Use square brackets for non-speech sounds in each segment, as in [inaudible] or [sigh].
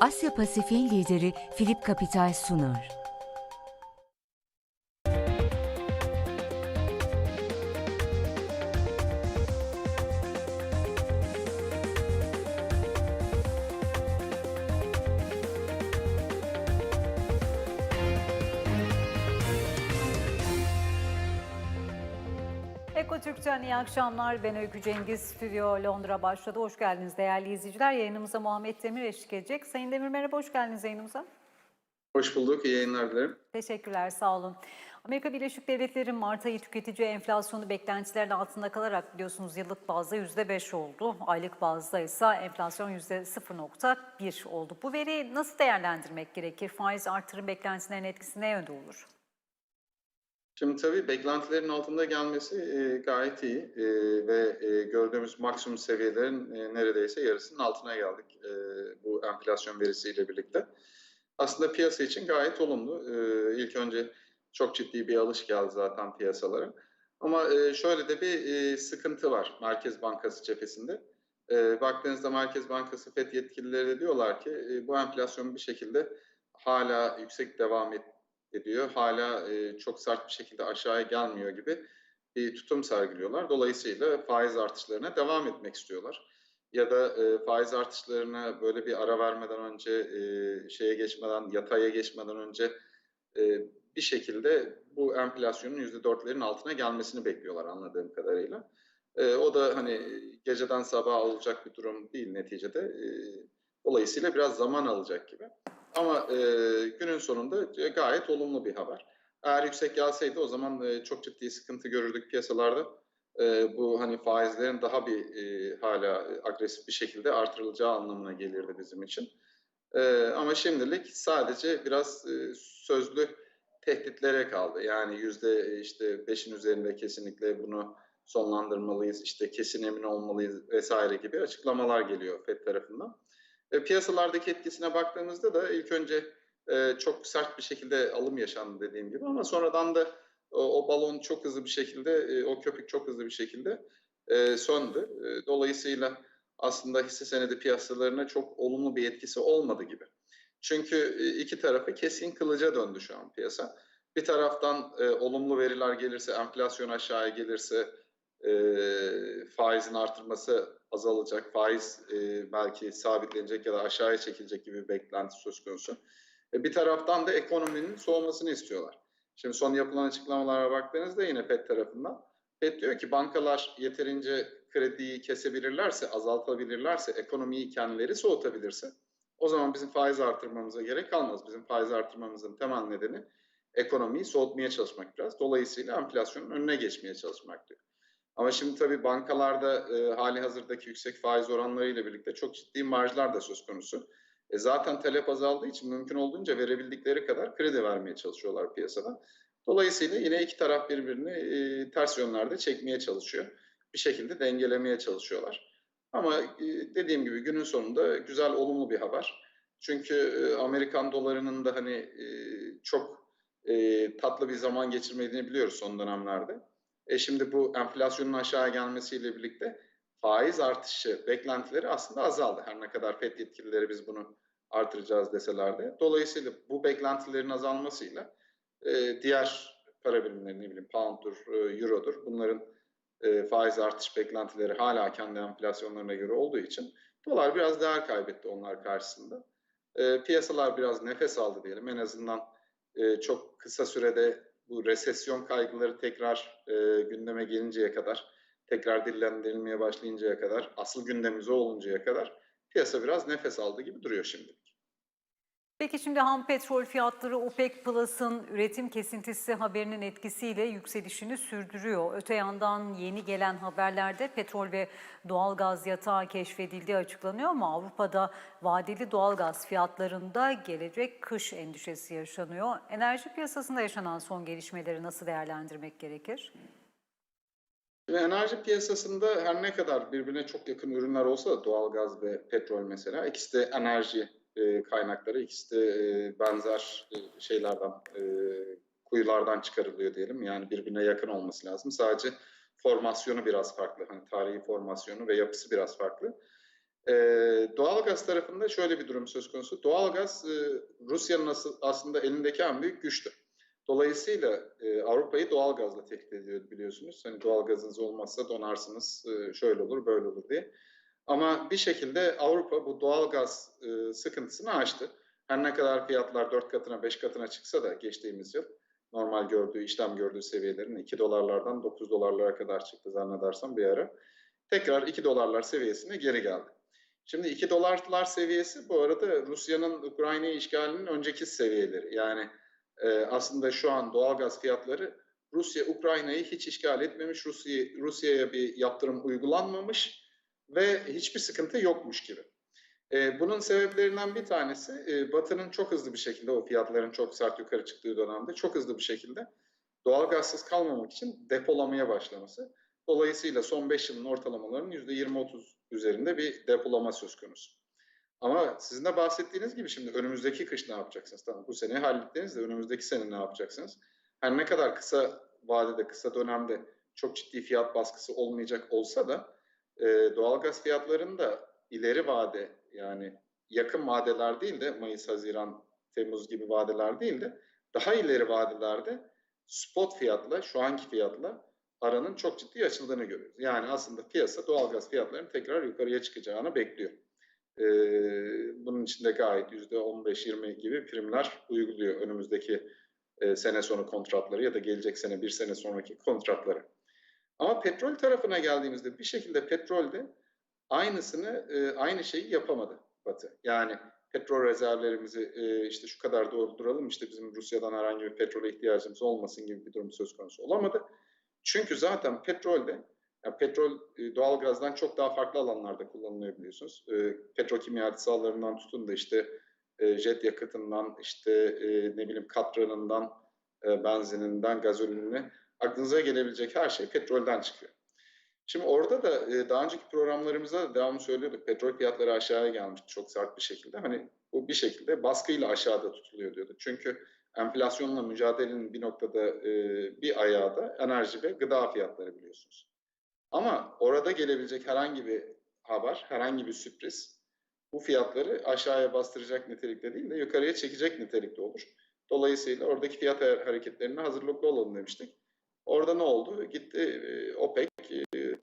Asya Pasifik'in lideri Philip Capital sunar. İyi akşamlar. Ben Öykü Cengiz. Stüdyo Londra başladı. Hoş geldiniz değerli izleyiciler. Yayınımıza Muhammed Demir eşlik edecek. Sayın Demir merhaba, hoş geldiniz yayınımıza. Hoş bulduk, iyi yayınlar dilerim. Teşekkürler, sağ olun. Amerika Birleşik Devletleri Mart ayı tüketici enflasyonu beklentilerin altında kalarak biliyorsunuz yıllık bazda %5 oldu. Aylık bazda ise enflasyon %0.1 oldu. Bu veriyi nasıl değerlendirmek gerekir? Faiz artırım beklentilerin etkisi ne yönde olur? Şimdi tabii beklentilerin altında gelmesi e, gayet iyi e, ve e, gördüğümüz maksimum seviyelerin e, neredeyse yarısının altına geldik e, bu enflasyon verisiyle birlikte. Aslında piyasa için gayet olumlu. E, ilk önce çok ciddi bir alış geldi zaten piyasalara. Ama e, şöyle de bir e, sıkıntı var Merkez Bankası cephesinde. E, baktığınızda Merkez Bankası FED yetkilileri de diyorlar ki e, bu enflasyon bir şekilde hala yüksek devam et, ediyor. Hala e, çok sert bir şekilde aşağıya gelmiyor gibi bir tutum sergiliyorlar. Dolayısıyla faiz artışlarına devam etmek istiyorlar. Ya da e, faiz artışlarına böyle bir ara vermeden önce, e, şeye geçmeden, yataya geçmeden önce e, bir şekilde bu enflasyonun %4'lerin altına gelmesini bekliyorlar anladığım kadarıyla. E, o da hani geceden sabaha olacak bir durum değil neticede. E, dolayısıyla biraz zaman alacak gibi. Ama e, günün sonunda gayet olumlu bir haber. Eğer yüksek gelseydi o zaman e, çok ciddi sıkıntı görürdük piyasalarda. E, bu hani faizlerin daha bir e, hala agresif bir şekilde artırılacağı anlamına gelirdi bizim için. E, ama şimdilik sadece biraz e, sözlü tehditlere kaldı. Yani yüzde işte beşin üzerinde kesinlikle bunu sonlandırmalıyız, işte kesin emin olmalıyız vesaire gibi açıklamalar geliyor FED tarafından. E, piyasalardaki etkisine baktığımızda da ilk önce e, çok sert bir şekilde alım yaşandı dediğim gibi ama sonradan da o, o balon çok hızlı bir şekilde, e, o köpük çok hızlı bir şekilde e, söndü. E, dolayısıyla aslında hisse senedi piyasalarına çok olumlu bir etkisi olmadı gibi. Çünkü e, iki tarafı kesin kılıca döndü şu an piyasa. Bir taraftan e, olumlu veriler gelirse, enflasyon aşağıya gelirse, e, faizin artırması azalacak, faiz e, belki sabitlenecek ya da aşağıya çekilecek gibi bir beklenti söz konusu. E, bir taraftan da ekonominin soğumasını istiyorlar. Şimdi son yapılan açıklamalara baktığınızda yine FED tarafından FED diyor ki bankalar yeterince krediyi kesebilirlerse, azaltabilirlerse, ekonomiyi kendileri soğutabilirse o zaman bizim faiz artırmamıza gerek kalmaz. Bizim faiz artırmamızın temel nedeni ekonomiyi soğutmaya çalışmak biraz. Dolayısıyla enflasyonun önüne geçmeye çalışmak diyor. Ama şimdi tabii bankalarda e, hali hazırdaki yüksek faiz oranlarıyla birlikte çok ciddi marjlar da söz konusu. E, zaten talep azaldığı için mümkün olduğunca verebildikleri kadar kredi vermeye çalışıyorlar piyasada. Dolayısıyla yine iki taraf birbirini e, ters yönlerde çekmeye çalışıyor. Bir şekilde dengelemeye çalışıyorlar. Ama e, dediğim gibi günün sonunda güzel, olumlu bir haber. Çünkü e, Amerikan dolarının da hani e, çok e, tatlı bir zaman geçirmediğini biliyoruz son dönemlerde. E şimdi bu enflasyonun aşağı gelmesiyle birlikte faiz artışı beklentileri aslında azaldı. Her ne kadar FED yetkilileri biz bunu artıracağız deseler de. Dolayısıyla bu beklentilerin azalmasıyla e, diğer para birimleri ne bileyim pound'dur, e, euro'dur bunların e, faiz artış beklentileri hala kendi enflasyonlarına göre olduğu için dolar biraz değer kaybetti onlar karşısında. E, piyasalar biraz nefes aldı diyelim. En azından e, çok kısa sürede bu resesyon kaygıları tekrar e, gündeme gelinceye kadar, tekrar dillendirilmeye başlayıncaya kadar, asıl gündemimize oluncaya kadar piyasa biraz nefes aldı gibi duruyor şimdilik. Peki şimdi ham petrol fiyatları OPEC Plus'ın üretim kesintisi haberinin etkisiyle yükselişini sürdürüyor. Öte yandan yeni gelen haberlerde petrol ve doğalgaz yatağı keşfedildiği açıklanıyor ama Avrupa'da vadeli doğalgaz fiyatlarında gelecek kış endişesi yaşanıyor. Enerji piyasasında yaşanan son gelişmeleri nasıl değerlendirmek gerekir? Şimdi enerji piyasasında her ne kadar birbirine çok yakın ürünler olsa da doğalgaz ve petrol mesela ikisi de enerji e, kaynakları, ikisi de e, benzer e, şeylerden, e, kuyulardan çıkarılıyor diyelim. Yani birbirine yakın olması lazım. Sadece formasyonu biraz farklı. Hani tarihi formasyonu ve yapısı biraz farklı. E, doğalgaz tarafında şöyle bir durum söz konusu. Doğalgaz e, Rusya'nın as- aslında elindeki en büyük güçtü. Dolayısıyla e, Avrupa'yı doğalgazla tehdit ediyor biliyorsunuz. Hani doğalgazınız olmazsa donarsınız, e, şöyle olur, böyle olur diye. Ama bir şekilde Avrupa bu doğalgaz e, sıkıntısını aştı. Her ne kadar fiyatlar 4 katına 5 katına çıksa da geçtiğimiz yıl normal gördüğü, işlem gördüğü seviyelerin 2 dolarlardan 9 dolarlara kadar çıktı zannedersem bir ara. Tekrar 2 dolarlar seviyesine geri geldi. Şimdi 2 dolarlar seviyesi bu arada Rusya'nın Ukrayna'yı işgalinin önceki seviyeleri. Yani e, aslında şu an doğalgaz fiyatları Rusya Ukrayna'yı hiç işgal etmemiş, Rusya Rusya'ya bir yaptırım uygulanmamış ve hiçbir sıkıntı yokmuş gibi. E, bunun sebeplerinden bir tanesi e, Batı'nın çok hızlı bir şekilde o fiyatların çok sert yukarı çıktığı dönemde çok hızlı bir şekilde doğalgazsız kalmamak için depolamaya başlaması. Dolayısıyla son 5 yılın ortalamalarının %20-30 üzerinde bir depolama söz konusu. Ama sizin de bahsettiğiniz gibi şimdi önümüzdeki kış ne yapacaksınız? Tamam bu sene hallettiniz de önümüzdeki sene ne yapacaksınız? Her ne kadar kısa vadede, kısa dönemde çok ciddi fiyat baskısı olmayacak olsa da e, doğalgaz fiyatlarında ileri vade yani yakın vadeler değil de Mayıs, Haziran, Temmuz gibi vadeler değil de daha ileri vadelerde spot fiyatla, şu anki fiyatla aranın çok ciddi açıldığını görüyoruz. Yani aslında piyasa doğalgaz fiyatlarının tekrar yukarıya çıkacağını bekliyor. Ee, bunun içinde gayet %15-20 gibi primler uyguluyor önümüzdeki e, sene sonu kontratları ya da gelecek sene bir sene sonraki kontratları. Ama petrol tarafına geldiğimizde bir şekilde petrolde aynısını, e, aynı şeyi yapamadı Batı. Yani petrol rezervlerimizi e, işte şu kadar dolduralım, işte bizim Rusya'dan herhangi bir petrole ihtiyacımız olmasın gibi bir durum söz konusu olamadı. Çünkü zaten petrolde, yani petrol e, doğalgazdan çok daha farklı alanlarda kullanılıyor biliyorsunuz. E, tutun da işte jet yakıtından, işte ne bileyim katranından, benzininden, gazolinine aklınıza gelebilecek her şey petrolden çıkıyor. Şimdi orada da e, daha önceki programlarımızda da devamlı söylüyorduk. Petrol fiyatları aşağıya gelmişti çok sert bir şekilde. Hani bu bir şekilde baskıyla aşağıda tutuluyor diyordu. Çünkü enflasyonla mücadelenin bir noktada e, bir ayağı da enerji ve gıda fiyatları biliyorsunuz. Ama orada gelebilecek herhangi bir haber, herhangi bir sürpriz bu fiyatları aşağıya bastıracak nitelikte değil de yukarıya çekecek nitelikte olur. Dolayısıyla oradaki fiyat hareketlerine hazırlıklı olalım demiştik. Orada ne oldu? Gitti OPEC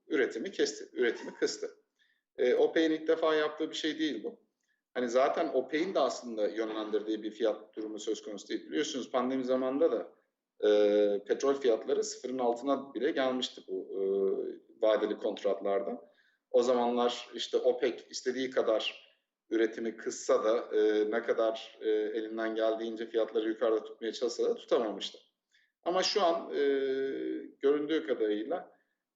üretimi kesti, üretimi kıstı. OPEC'in ilk defa yaptığı bir şey değil bu. Hani zaten OPEC'in de aslında yönlendirdiği bir fiyat durumu söz konusu değil. Biliyorsunuz pandemi zamanında da e, petrol fiyatları sıfırın altına bile gelmişti bu e, vadeli kontratlarda. O zamanlar işte OPEC istediği kadar üretimi kıssa da e, ne kadar e, elinden geldiğince fiyatları yukarıda tutmaya çalışsa da tutamamıştı. Ama şu an e, göründüğü kadarıyla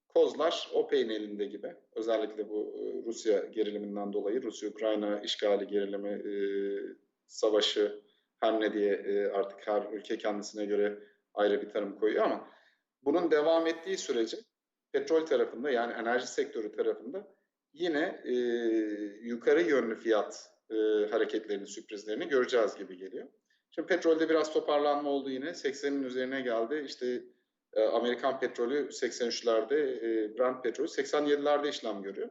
kozlar OPEC'in elinde gibi. Özellikle bu e, Rusya geriliminden dolayı, Rusya-Ukrayna işgali gerilimi, e, savaşı her ne diye e, artık her ülke kendisine göre ayrı bir tanım koyuyor ama bunun devam ettiği sürece petrol tarafında yani enerji sektörü tarafında yine e, yukarı yönlü fiyat e, hareketlerini, sürprizlerini göreceğiz gibi geliyor. Şimdi petrolde biraz toparlanma oldu yine. 80'in üzerine geldi. İşte e, Amerikan petrolü 83'lerde, e, Brent petrolü 87'lerde işlem görüyor.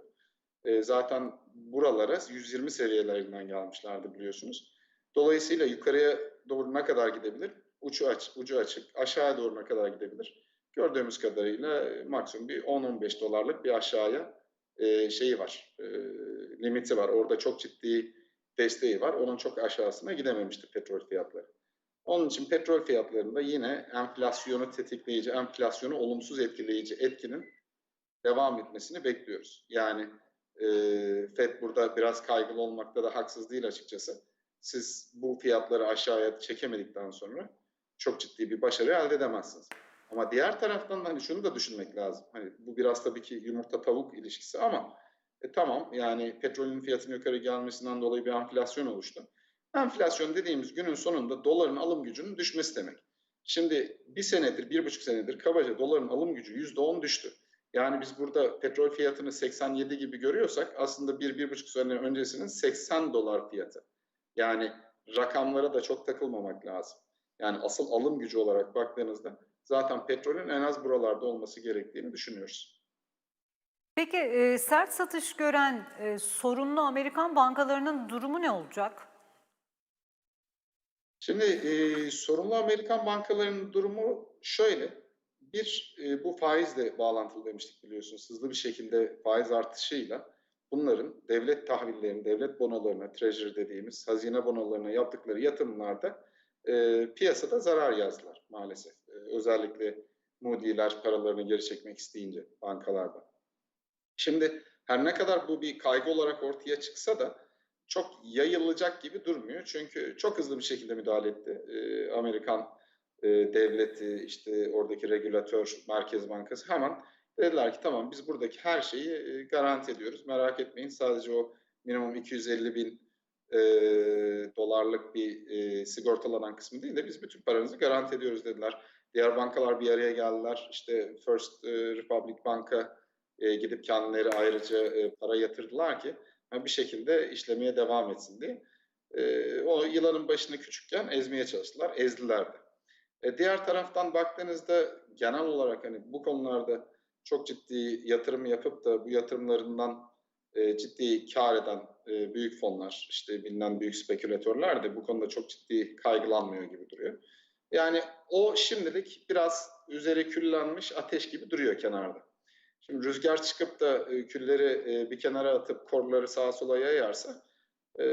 E, zaten buralara 120 seviyelerinden gelmişlerdi biliyorsunuz. Dolayısıyla yukarıya doğru ne kadar gidebilir? Ucu, aç, ucu açık. Aşağıya doğru ne kadar gidebilir? Gördüğümüz kadarıyla maksimum bir 10-15 dolarlık bir aşağıya e, şeyi var, e, limiti var. Orada çok ciddi desteği var. Onun çok aşağısına gidememişti petrol fiyatları. Onun için petrol fiyatlarında yine enflasyonu tetikleyici, enflasyonu olumsuz etkileyici etkinin devam etmesini bekliyoruz. Yani e, FED burada biraz kaygılı olmakta da haksız değil açıkçası. Siz bu fiyatları aşağıya çekemedikten sonra çok ciddi bir başarı elde edemezsiniz. Ama diğer taraftan da hani şunu da düşünmek lazım. Hani bu biraz tabii ki yumurta tavuk ilişkisi ama e, tamam yani petrolün fiyatının yukarı gelmesinden dolayı bir enflasyon oluştu. Enflasyon dediğimiz günün sonunda doların alım gücünün düşmesi demek. Şimdi bir senedir, bir buçuk senedir kabaca doların alım gücü yüzde on düştü. Yani biz burada petrol fiyatını 87 gibi görüyorsak aslında bir, bir buçuk sene öncesinin 80 dolar fiyatı. Yani rakamlara da çok takılmamak lazım. Yani asıl alım gücü olarak baktığınızda zaten petrolün en az buralarda olması gerektiğini düşünüyoruz. Peki e, sert satış gören e, sorunlu Amerikan bankalarının durumu ne olacak? Şimdi e, sorunlu Amerikan bankalarının durumu şöyle. Bir, e, bu faizle bağlantılı demiştik biliyorsunuz. Hızlı bir şekilde faiz artışıyla bunların devlet tahvillerine, devlet bonolarına, treasury dediğimiz hazine bonolarına yaptıkları yatırımlarda e, piyasada zarar yazdılar maalesef. E, özellikle Moody'ler paralarını geri çekmek isteyince bankalardan. Şimdi her ne kadar bu bir kaygı olarak ortaya çıksa da çok yayılacak gibi durmuyor. Çünkü çok hızlı bir şekilde müdahale etti. Ee, Amerikan e, devleti, işte oradaki regülatör, Merkez Bankası hemen dediler ki tamam biz buradaki her şeyi e, garanti ediyoruz. Merak etmeyin sadece o minimum 250 bin e, dolarlık bir e, sigortalanan kısmı değil de biz bütün paranızı garanti ediyoruz dediler. Diğer bankalar bir araya geldiler. İşte First e, Republic Banka e, gidip kendileri ayrıca e, para yatırdılar ki yani bir şekilde işlemeye devam etsin diye. E, o yılanın başını küçükken ezmeye çalıştılar, ezdiler de. E, diğer taraftan baktığınızda genel olarak hani bu konularda çok ciddi yatırım yapıp da bu yatırımlarından e, ciddi kar eden e, büyük fonlar, işte bilinen büyük spekülatörler de bu konuda çok ciddi kaygılanmıyor gibi duruyor. Yani o şimdilik biraz üzeri küllenmiş ateş gibi duruyor kenarda. Şimdi rüzgar çıkıp da e, külleri e, bir kenara atıp korları sağa sola yayarsa e,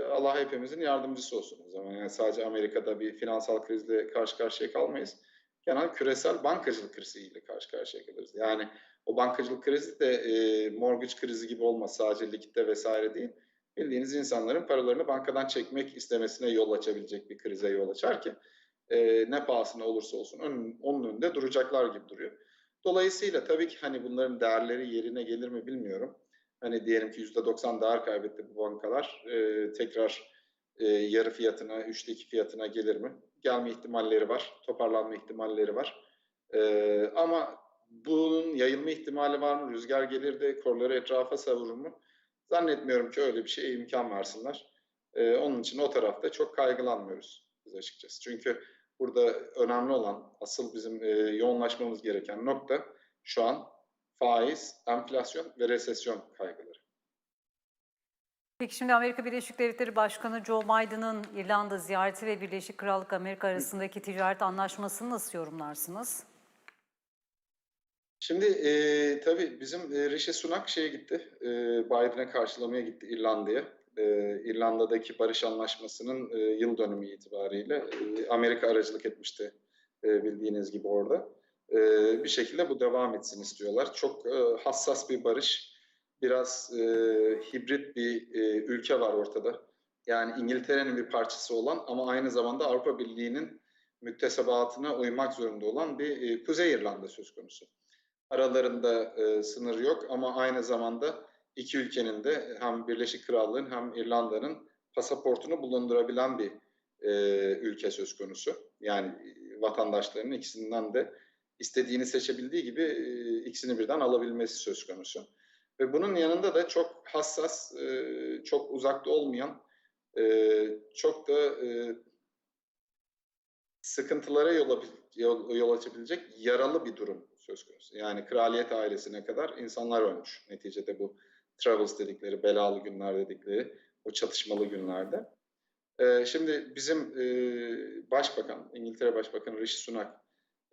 Allah hepimizin yardımcısı olsun o zaman. Yani sadece Amerika'da bir finansal krizle karşı karşıya kalmayız. Genel küresel bankacılık kriziyle karşı karşıya kalırız. Yani o bankacılık krizi de e, mortgage krizi gibi olmaz. Sadece likitte vesaire değil. Bildiğiniz insanların paralarını bankadan çekmek istemesine yol açabilecek bir krize yol açar ki ne pahasına olursa olsun onun, onun önünde duracaklar gibi duruyor. Dolayısıyla tabii ki hani bunların değerleri yerine gelir mi bilmiyorum. Hani diyelim ki %90 değer kaybetti bu bankalar. Ee, tekrar e, yarı fiyatına, üçte iki fiyatına gelir mi? Gelme ihtimalleri var, toparlanma ihtimalleri var. Ee, ama bunun yayılma ihtimali var mı? Rüzgar gelir de korları etrafa savurur mu? Zannetmiyorum ki öyle bir şeye imkan versinler. Ee, onun için o tarafta çok kaygılanmıyoruz biz açıkçası. Çünkü burada önemli olan, asıl bizim e, yoğunlaşmamız gereken nokta şu an faiz, enflasyon ve resesyon kaygıları. Peki şimdi Amerika Birleşik Devletleri Başkanı Joe Biden'ın İrlanda ziyareti ve Birleşik Krallık Amerika arasındaki ticaret anlaşmasını nasıl yorumlarsınız? Şimdi e, tabii bizim e, Rishi Sunak şeye gitti, e, Biden'e karşılamaya gitti İrlanda'ya. E, İrlanda'daki barış anlaşmasının e, yıl dönümü itibariyle e, Amerika aracılık etmişti e, bildiğiniz gibi orada. E, bir şekilde bu devam etsin istiyorlar. Çok e, hassas bir barış, biraz e, hibrit bir e, ülke var ortada. Yani İngiltere'nin bir parçası olan ama aynı zamanda Avrupa Birliği'nin müktesebatına uymak zorunda olan bir e, Kuzey İrlanda söz konusu aralarında e, sınır yok ama aynı zamanda iki ülkenin de hem Birleşik Krallığın hem İrlanda'nın pasaportunu bulundurabilen bir e, ülke söz konusu. Yani e, vatandaşlarının ikisinden de istediğini seçebildiği gibi e, ikisini birden alabilmesi söz konusu. Ve bunun yanında da çok hassas, e, çok uzakta olmayan, e, çok da e, sıkıntılara yol, yol, yol açabilecek yaralı bir durum söz konusu. Yani kraliyet ailesine kadar insanlar ölmüş. Neticede bu travels dedikleri, belalı günler dedikleri o çatışmalı günlerde. Ee, şimdi bizim e, başbakan, İngiltere Başbakanı Rishi Sunak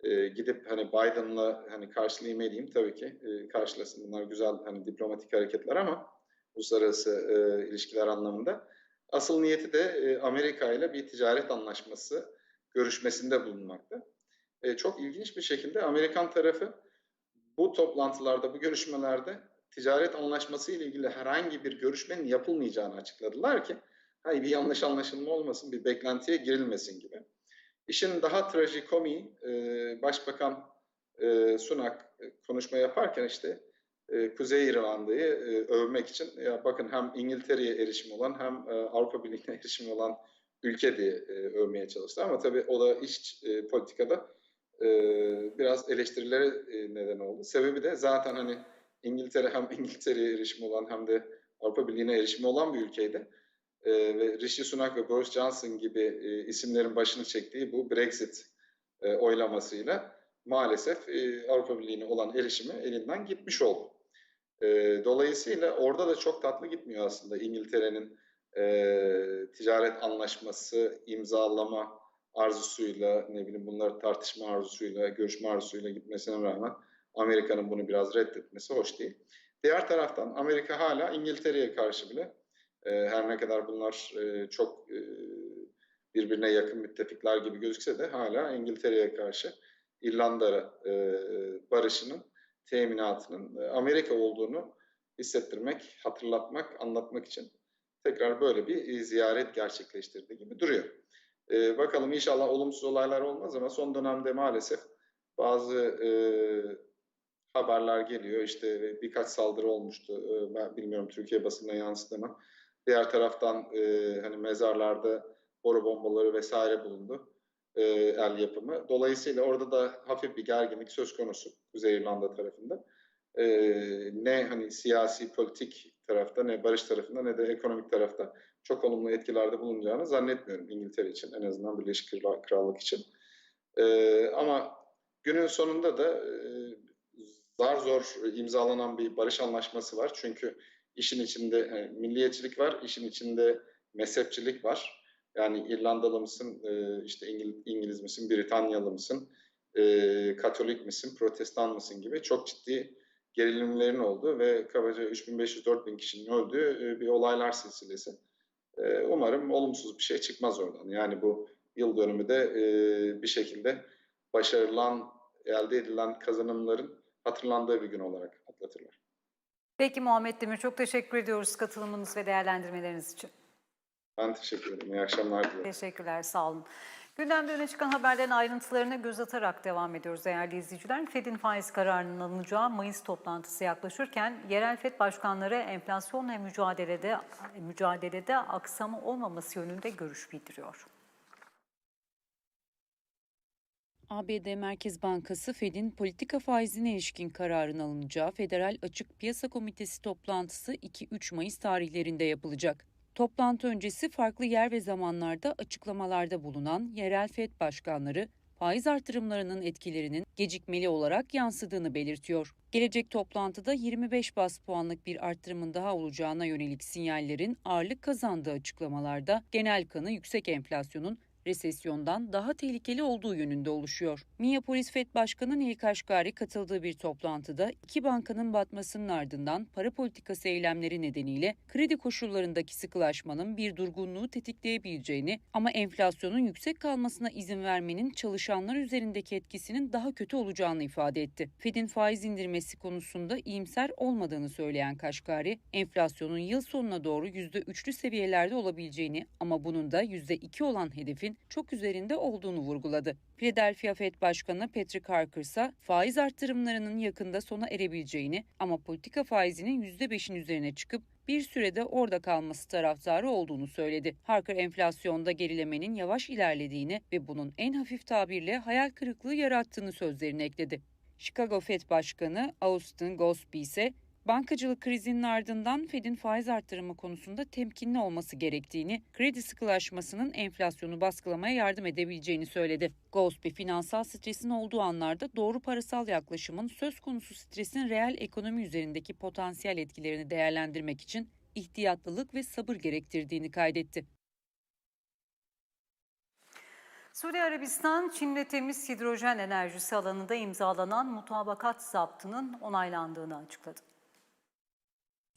e, gidip hani Biden'la hani karşılayayım edeyim tabii ki e, karşılasın. Bunlar güzel hani diplomatik hareketler ama uluslararası e, ilişkiler anlamında. Asıl niyeti de e, Amerika ile bir ticaret anlaşması görüşmesinde bulunmakta. E, çok ilginç bir şekilde Amerikan tarafı bu toplantılarda, bu görüşmelerde ticaret anlaşması ile ilgili herhangi bir görüşmenin yapılmayacağını açıkladılar ki hayır bir yanlış anlaşılma olmasın, bir beklentiye girilmesin gibi. İşin daha trajikomiği e, Başbakan e, Sunak e, konuşma yaparken işte e, Kuzey İrlanda'yı e, övmek için ya bakın hem İngiltere'ye erişim olan hem e, Avrupa Birliği'ne [laughs] erişim olan ülke diye e, övmeye çalıştı. Ama tabii o da iç e, politikada e, biraz eleştirilere e, neden oldu. Sebebi de zaten hani İngiltere hem [laughs] İngiltere'ye erişimi olan hem de Avrupa Birliği'ne erişimi olan bir ülkeydi. E, ve Rishi Sunak ve Boris Johnson gibi e, isimlerin başını çektiği bu Brexit e, oylamasıyla maalesef e, Avrupa Birliği'ne olan erişimi elinden gitmiş oldu. E, dolayısıyla orada da çok tatlı gitmiyor aslında İngiltere'nin e, ticaret anlaşması imzalama arzusuyla ne bileyim bunları tartışma arzusuyla, görüşme arzusuyla gitmesine rağmen Amerika'nın bunu biraz reddetmesi hoş değil. Diğer taraftan Amerika hala İngiltere'ye karşı bile e, her ne kadar bunlar e, çok e, birbirine yakın müttefikler gibi gözükse de hala İngiltere'ye karşı İrlanda e, barışının teminatının e, Amerika olduğunu hissettirmek, hatırlatmak, anlatmak için tekrar böyle bir e, ziyaret gerçekleştirdiği gibi duruyor. E, bakalım inşallah olumsuz olaylar olmaz ama son dönemde maalesef bazı e, haberler geliyor. İşte birkaç saldırı olmuştu. E, ben bilmiyorum Türkiye basında yansıdı mı. Diğer taraftan e, hani mezarlarda boru bombaları vesaire bulundu. E, el yapımı. Dolayısıyla orada da hafif bir gerginlik söz konusu Kuzey İrlanda tarafında. E, ne hani siyasi politik tarafta ne barış tarafında ne de ekonomik tarafta çok olumlu etkilerde bulunacağını zannetmiyorum İngiltere için en azından Birleşik Krallık için. E, ama günün sonunda da e, zar zor imzalanan bir barış anlaşması var. Çünkü işin içinde yani milliyetçilik var, işin içinde mezhepçilik var. Yani İrlandalı mısın, e, işte İngiliz, İngiliz misin, Britanyalı mısın, e, Katolik misin, Protestan mısın gibi çok ciddi gerilimlerin olduğu ve kabaca 3500-4000 kişinin öldüğü bir olaylar silsilesi. Umarım olumsuz bir şey çıkmaz oradan. Yani bu yıl dönümü de bir şekilde başarılan, elde edilen kazanımların hatırlandığı bir gün olarak atlatırlar. Peki Muhammed Demir çok teşekkür ediyoruz katılımınız ve değerlendirmeleriniz için. Ben teşekkür ederim. İyi akşamlar diliyorum. Teşekkürler, sağ olun. Gündemde öne çıkan haberlerin ayrıntılarına göz atarak devam ediyoruz değerli izleyiciler. Fed'in faiz kararının alınacağı Mayıs toplantısı yaklaşırken yerel Fed başkanları enflasyonla mücadelede mücadelede aksama olmaması yönünde görüş bildiriyor. ABD Merkez Bankası Fed'in politika faizine ilişkin kararın alınacağı Federal Açık Piyasa Komitesi toplantısı 2-3 Mayıs tarihlerinde yapılacak. Toplantı öncesi farklı yer ve zamanlarda açıklamalarda bulunan yerel Fed başkanları faiz artırımlarının etkilerinin gecikmeli olarak yansıdığını belirtiyor. Gelecek toplantıda 25 bas puanlık bir artırımın daha olacağına yönelik sinyallerin ağırlık kazandığı açıklamalarda genel kanı yüksek enflasyonun resesyondan daha tehlikeli olduğu yönünde oluşuyor. Minneapolis Fed Başkanı Neil Kashkari katıldığı bir toplantıda iki bankanın batmasının ardından para politikası eylemleri nedeniyle kredi koşullarındaki sıkılaşmanın bir durgunluğu tetikleyebileceğini ama enflasyonun yüksek kalmasına izin vermenin çalışanlar üzerindeki etkisinin daha kötü olacağını ifade etti. Fed'in faiz indirmesi konusunda iyimser olmadığını söyleyen Kashkari, enflasyonun yıl sonuna doğru %3'lü seviyelerde olabileceğini ama bunun da %2 olan hedefin çok üzerinde olduğunu vurguladı. Philadelphia Fed Başkanı Patrick Harker ise faiz arttırımlarının yakında sona erebileceğini ama politika faizinin %5'in üzerine çıkıp bir sürede orada kalması taraftarı olduğunu söyledi. Harker enflasyonda gerilemenin yavaş ilerlediğini ve bunun en hafif tabirle hayal kırıklığı yarattığını sözlerine ekledi. Chicago Fed Başkanı Austin Gosby ise bankacılık krizinin ardından Fed'in faiz arttırımı konusunda temkinli olması gerektiğini, kredi sıkılaşmasının enflasyonu baskılamaya yardım edebileceğini söyledi. Gosby, finansal stresin olduğu anlarda doğru parasal yaklaşımın söz konusu stresin reel ekonomi üzerindeki potansiyel etkilerini değerlendirmek için ihtiyatlılık ve sabır gerektirdiğini kaydetti. Suudi Arabistan, Çin'le temiz hidrojen enerjisi alanında imzalanan mutabakat zaptının onaylandığını açıkladı.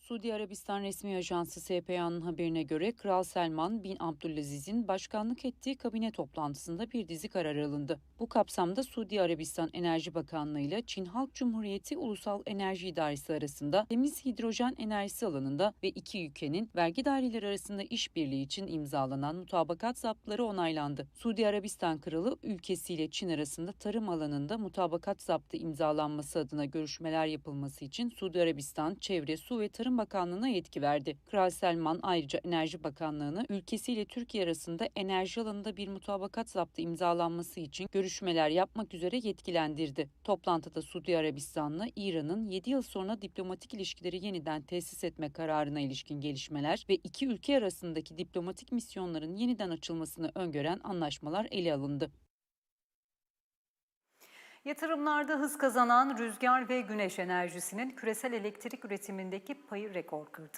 Suudi Arabistan resmi ajansı SPA'nın haberine göre Kral Selman bin Abdülaziz'in başkanlık ettiği kabine toplantısında bir dizi karar alındı. Bu kapsamda Suudi Arabistan Enerji Bakanlığı ile Çin Halk Cumhuriyeti Ulusal Enerji İdaresi arasında temiz hidrojen enerjisi alanında ve iki ülkenin vergi daireleri arasında işbirliği için imzalanan mutabakat zaptları onaylandı. Suudi Arabistan Kralı ülkesiyle Çin arasında tarım alanında mutabakat zaptı imzalanması adına görüşmeler yapılması için Suudi Arabistan Çevre, Su ve Tarım Bakanlığı'na yetki verdi. Kral Selman ayrıca Enerji Bakanlığı'nı ülkesiyle Türkiye arasında enerji alanında bir mutabakat zaptı imzalanması için görüşmeler yapmak üzere yetkilendirdi. Toplantıda Suudi Arabistan'la İran'ın 7 yıl sonra diplomatik ilişkileri yeniden tesis etme kararına ilişkin gelişmeler ve iki ülke arasındaki diplomatik misyonların yeniden açılmasını öngören anlaşmalar ele alındı. Yatırımlarda hız kazanan rüzgar ve güneş enerjisinin küresel elektrik üretimindeki payı rekor kırdı.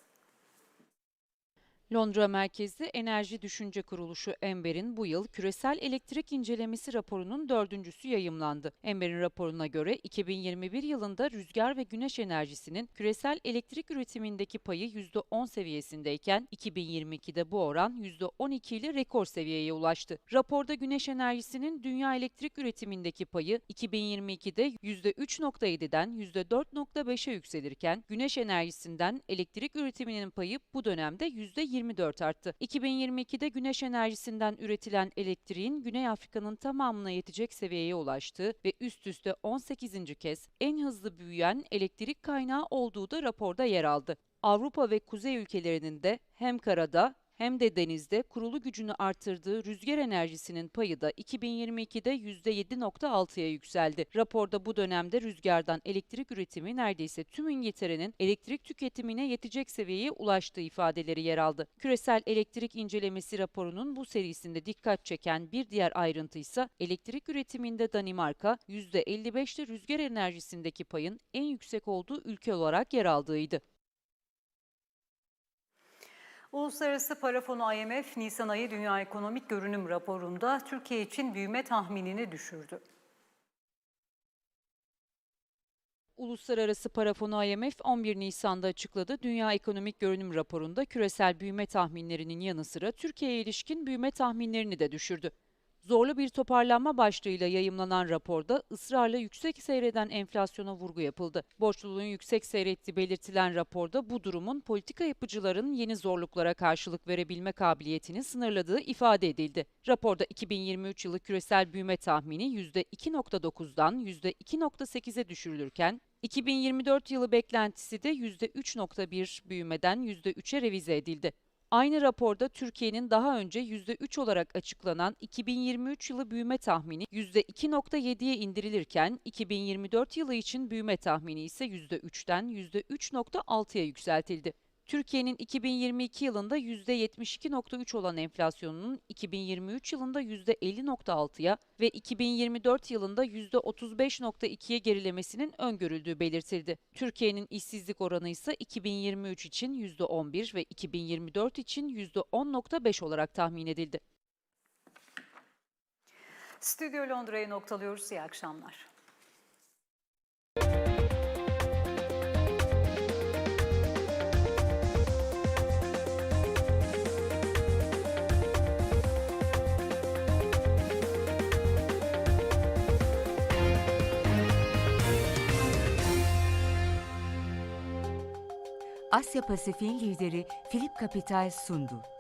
Londra merkezli Enerji Düşünce Kuruluşu Ember'in bu yıl küresel elektrik incelemesi raporunun dördüncüsü yayımlandı. Ember'in raporuna göre 2021 yılında rüzgar ve güneş enerjisinin küresel elektrik üretimindeki payı %10 seviyesindeyken 2022'de bu oran %12 ile rekor seviyeye ulaştı. Raporda güneş enerjisinin dünya elektrik üretimindeki payı 2022'de %3.7'den %4.5'e yükselirken güneş enerjisinden elektrik üretiminin payı bu dönemde %24 arttı. 2022'de güneş enerjisinden üretilen elektriğin Güney Afrika'nın tamamına yetecek seviyeye ulaştığı ve üst üste 18. kez en hızlı büyüyen elektrik kaynağı olduğu da raporda yer aldı. Avrupa ve kuzey ülkelerinin de hem karada hem de denizde kurulu gücünü artırdığı rüzgar enerjisinin payı da 2022'de %7.6'ya yükseldi. Raporda bu dönemde rüzgardan elektrik üretimi neredeyse tüm İngiltere'nin elektrik tüketimine yetecek seviyeye ulaştığı ifadeleri yer aldı. Küresel elektrik incelemesi raporunun bu serisinde dikkat çeken bir diğer ayrıntı ise elektrik üretiminde Danimarka %55'te rüzgar enerjisindeki payın en yüksek olduğu ülke olarak yer aldığıydı. Uluslararası Para Fonu IMF, Nisan ayı Dünya Ekonomik Görünüm raporunda Türkiye için büyüme tahminini düşürdü. Uluslararası Para Fonu IMF 11 Nisan'da açıkladı. Dünya Ekonomik Görünüm raporunda küresel büyüme tahminlerinin yanı sıra Türkiye'ye ilişkin büyüme tahminlerini de düşürdü. Zorlu bir toparlanma başlığıyla yayımlanan raporda ısrarla yüksek seyreden enflasyona vurgu yapıldı. Borçluluğun yüksek seyrettiği belirtilen raporda bu durumun politika yapıcıların yeni zorluklara karşılık verebilme kabiliyetini sınırladığı ifade edildi. Raporda 2023 yılı küresel büyüme tahmini %2.9'dan %2.8'e düşürülürken 2024 yılı beklentisi de %3.1 büyümeden %3'e revize edildi. Aynı raporda Türkiye'nin daha önce %3 olarak açıklanan 2023 yılı büyüme tahmini %2.7'ye indirilirken 2024 yılı için büyüme tahmini ise %3'ten %3.6'ya yükseltildi. Türkiye'nin 2022 yılında %72.3 olan enflasyonunun 2023 yılında %50.6'ya ve 2024 yılında %35.2'ye gerilemesinin öngörüldüğü belirtildi. Türkiye'nin işsizlik oranı ise 2023 için %11 ve 2024 için %10.5 olarak tahmin edildi. Stüdyo Londra'yı noktalıyoruz. İyi akşamlar. Asya Pasifik'in lideri Philip Capital sundu.